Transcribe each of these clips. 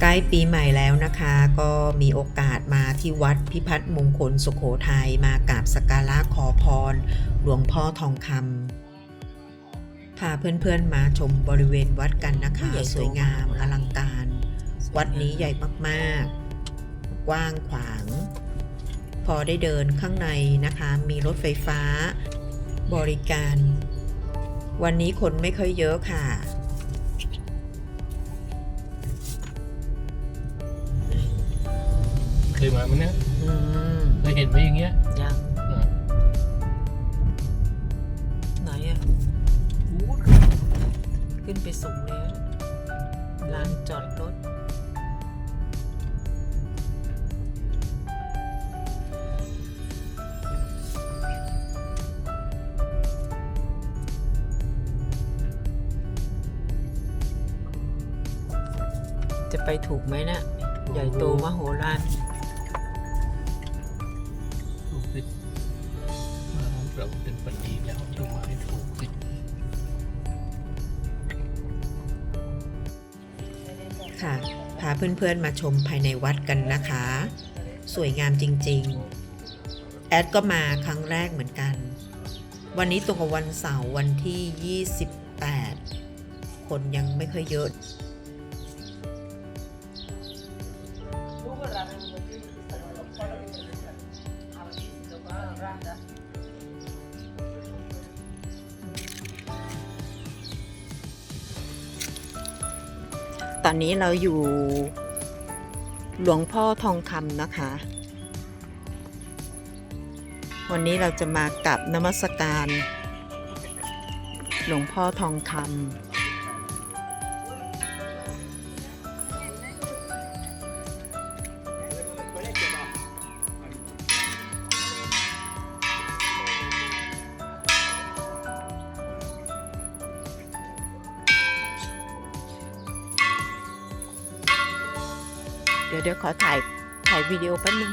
ใกล้ปีใหม่แล้วนะคะ ก็มีโอกาสมาที่วัดพิพัฒน์มงคลสุขโขทัยมากราบสักการะขอพร หลวงพ่อทองคำพาเพื่อนๆมาชมบริเวณวัดกันนะคะ สวยงามอลังการ วัดนี้ใหญ่มากๆ กว้างขวาง พอได้เดินข้างในนะคะ มีรถไฟฟ้าบริการ วันนี้คนไม่ค่อยเยอะค่ะ เคยมาไหมเนี่ยอืมเคยเห็นไหมอย่างเงี้ยยังอะไหนอะขึ้นไปสูงแล้วลานจอดรถ จะไปถูกไหมนะ่ะใหญ่โตมโหฬาร เราเป็นปณีแล้วต้องมาให้ถูกค่ะ พาเพื่อนๆมาชมภายในวัดกันนะคะ สวยงามจริง ๆ แอดก็มาครั้งแรกเหมือนกัน วันนี้ตรงกับวันเสาร์วันที่ 28 คนยังไม่ค่อยเยอะ อนนี้เราอยู่หลวงพ่อทองคำนะคะ วันนี้เราจะมากับนมัสการ หลวงพ่อทองคำ เดี๋ยวเดี๋ยวขอถ่ายถ่ายวิดีโอแป๊บนึง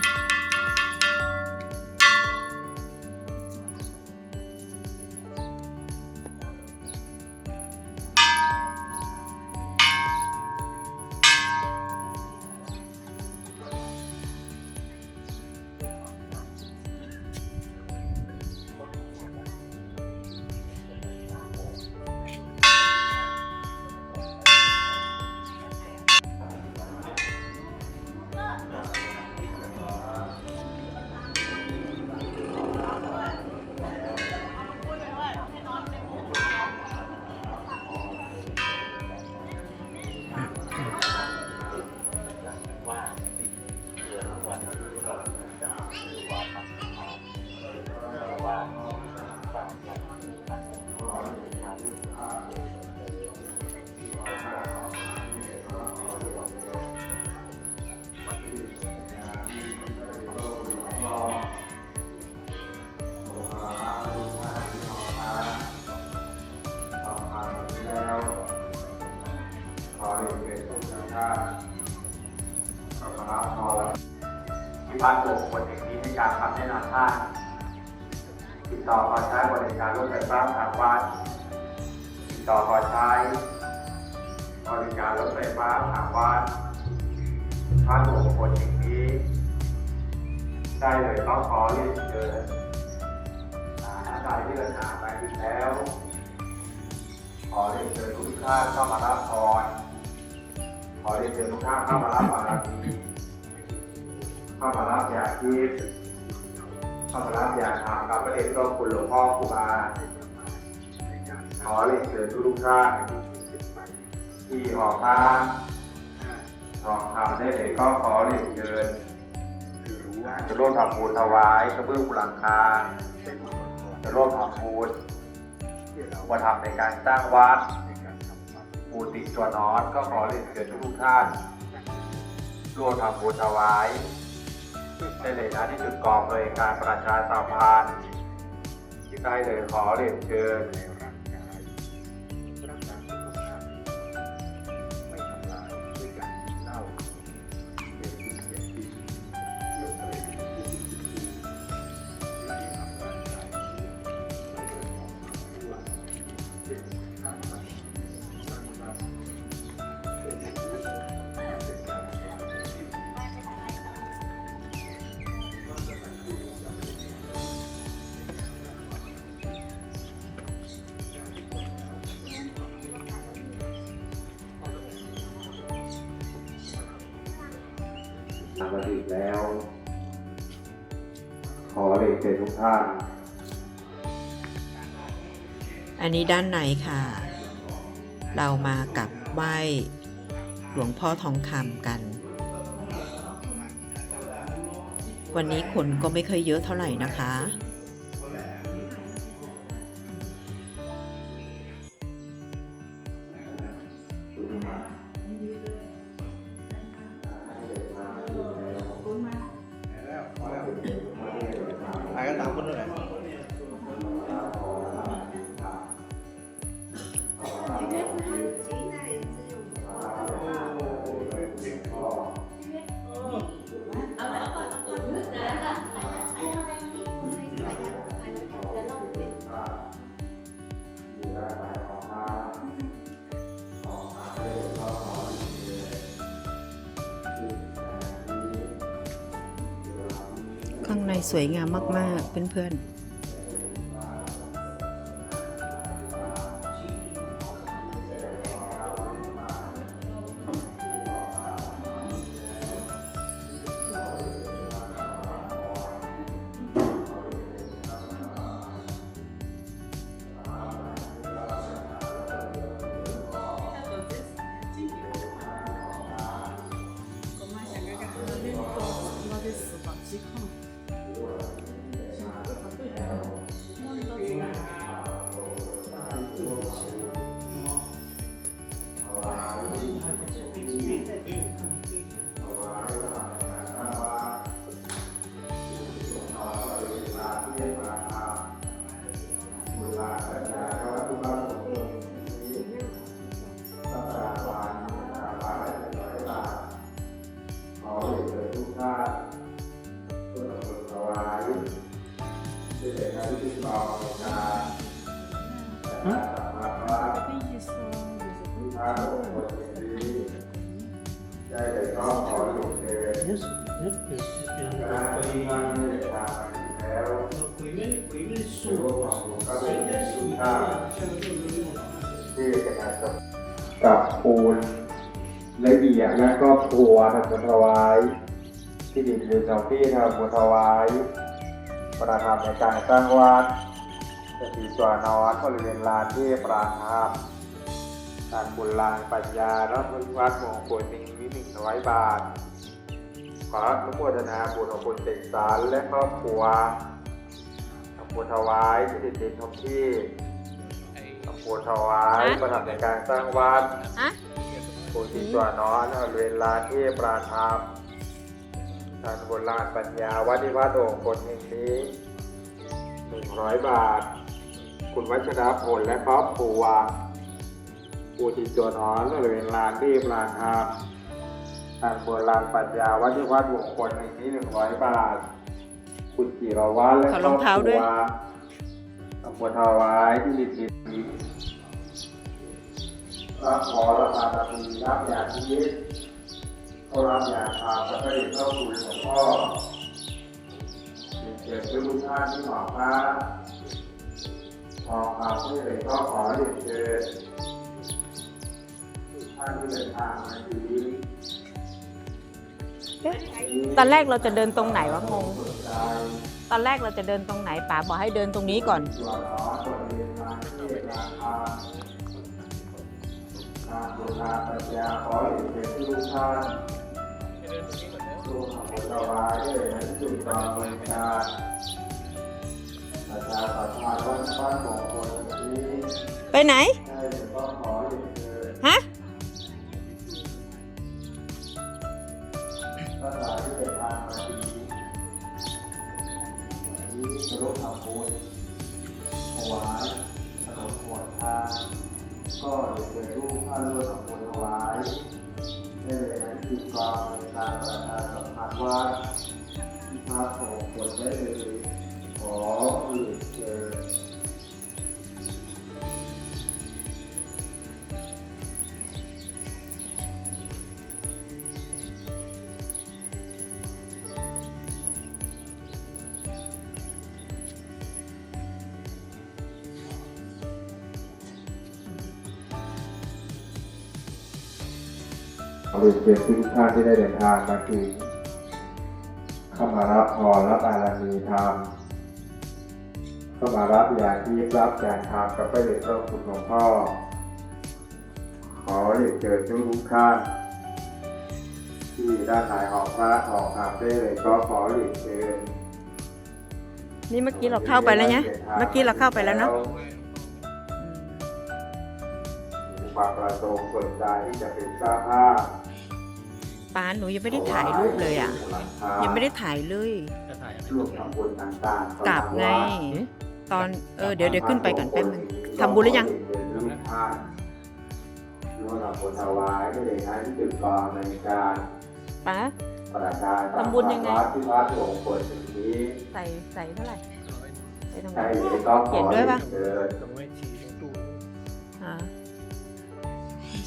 บ้านโบกคนแห่งนี้ให้การคำแนะนำท่านติดต่อขอใช้บริการรถไฟฟ้าทางวัดติดต่อขอใช้บริการรถไฟฟ้าทางวัดบ้านโบกคนแห่งนี้ ได้เลยต้องขอเรียนเชิญอ่าถ้าใครที่เดินทาไปถึงแล้ว ขอเรียนเชิญทุกท่านเข้ามารับพรขอเรียนเชิญทุกท่านเข้ามารับบารมี ข้ามารับยาทิพย์เข้ามารับยาธรรมกับพระเดชพระคุณหลวงพ่อครูบาขอเรียนเชิญทุกท่านที่ออกมาออกทำได้เลยก็ขอเรียนเชิญจะร่วมทำบุญถวายกระเบื้องหลังคาจะร่วมทำบุญว่าทำในการสร้างวัดปูติตัวนอนก็ขอเรียนเชิญทุกท่านร่วมทำบุญถวาย ได้เลยนะที่จุดกองโดยการประชาสัมพันธ์ได้เลยขอเรียนเชิญ ทำมาถึงแล้ว ขอเรียนเชิญทุกท่านอันนี้ด้านในค่ะ เรามากับไหว้หลวงพ่อทองคำกัน วันนี้คนก็ไม่เคยเยอะเท่าไหร่นะคะ สวยงามมากๆ เพื่อน yes, yes. คณะปฏิบัติที่ได้ทางมาถึงแล้วถือว่าความรู้ก็เป็นสิ่งที่ที่เป็นอาสมกับปูนละเอียดและก็ครัวทำบุญถวายที่ดินหรือสองที่ทำบุญถวายประธานในการสร้างวัดจะมีตัวนอนบริเวณลานที่ปราทามการบุญลานปัญญารับวัดมงคลหนึ่งวิหนึ่งร้อยบาท ขออนุโมทนาบุญของคุณเด็กสารและครอบครัวทำบุญถวายที่ดินดินทองที่ทำบุญถวายประทับในการสร้างวัดฮะปูที่ตัวนอนบริเวณลานที่ปราทามการบุญลานปัญญาวัดที่วัดโอ่งคนแห่งนี้หนึ่งร้อยบาท คุณวัชรพลและครอบครัวปูที่ตัวนอนบริเวณลานที่ปราทาม ทางโบราณปัญญาวัดที่วัดบุคคลในนี้หนึ่งร้อยบาท คุณจิรวัฒน์และขอครรอองบเท้าคด้รัววยตำบลทาวายที่ดินดินดีรับขอรับอาตมีรับอยากชีวิตเขารับอยากพาพระเดชพระคุณหลวงพ่อเกิดขึ้นทุกท่านที่หมอพระทองคำที่เลยก็ขอเรียนเชิญทุกท่านที่เดินทางมาที่ ตอนแรกเราจะเดินตรงไหนวะงง ตอนแรกเราจะเดินตรงไหนป๋าบอกให้เดินตรงนี้ก่อนตัวน้อตั วายได้เลยนะที่กองในการประทานสัมพันธ์ว่าที่พระของคนได้เลยขอหลุดเจอ ขอเรียนเชิญทุกท่านที่ได้เดินทางมาถึงเข้ามารับพรรับบารมีธรรมเข้ามารับยาที่รับแจกทานกับพระเดชพระคุณหลวงพ่อ ขอเรียนเชิญทุกท่านที่ด้านไหนออกพระออกธรรมได้เลยก็ขอเรียนเชิญนี่เมื่อกี้เราเข้าไปแล้วเนี่ยเมื่อกี้เราเข้าไปแล้วเนาะมีความประสงค์สนใจที่จะเป็นเจ้าภาพ ป้าหนูยังไม่ได้ถ่ายรูปเลยอะ ยังไม่ได้ถ่ายเลยจะถ่ายอะไรร่วมทำบุญต่างๆกลับไง ตอนเออเดี๋ยวเดี๋ยวขึ้นไปก่อนแป๊บนึงทำบุญหรือยังร่วมทานร่วมทำบุญถวายไม่ได้ใช้ที่จุดกองในการป้าประกาศทำบุญยังไงวัดที่วัดหลวงปู่สิ่งนี้ใส่ใส่เท่าไหร่ใส่ตรงไหนใช่เลยก็ขอเขียนด้วยปะเชิญตรงเวทีตรงตู้อ่า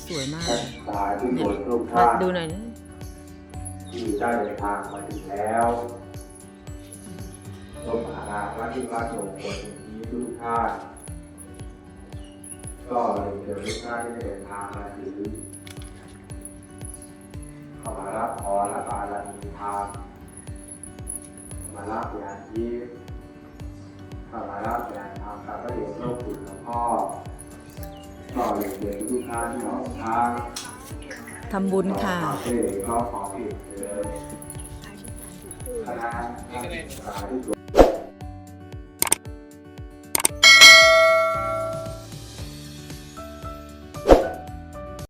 สวยมากท่านสาธุชนทุกมาท่านดูหน่อยนะ ที่ได้เดินทางมาถึงแล้วร่วมอาราวัดที่วัดหลวงปู่สิ่งนี้ทุกท่านก็เลยเชิญทุกท่านที่ได้เดินทางมาถึงเข้ามารับพรและบารมีธรรมมารับยานยิ้มเข้ามารับยานธรรมกับพระเดชพระคุณหลวงพ่อก็เรียนเชิญทุกท่านที่ออกทางทำบุญค่ะขอเชิญก็ขอเรียนเชิญ คณะ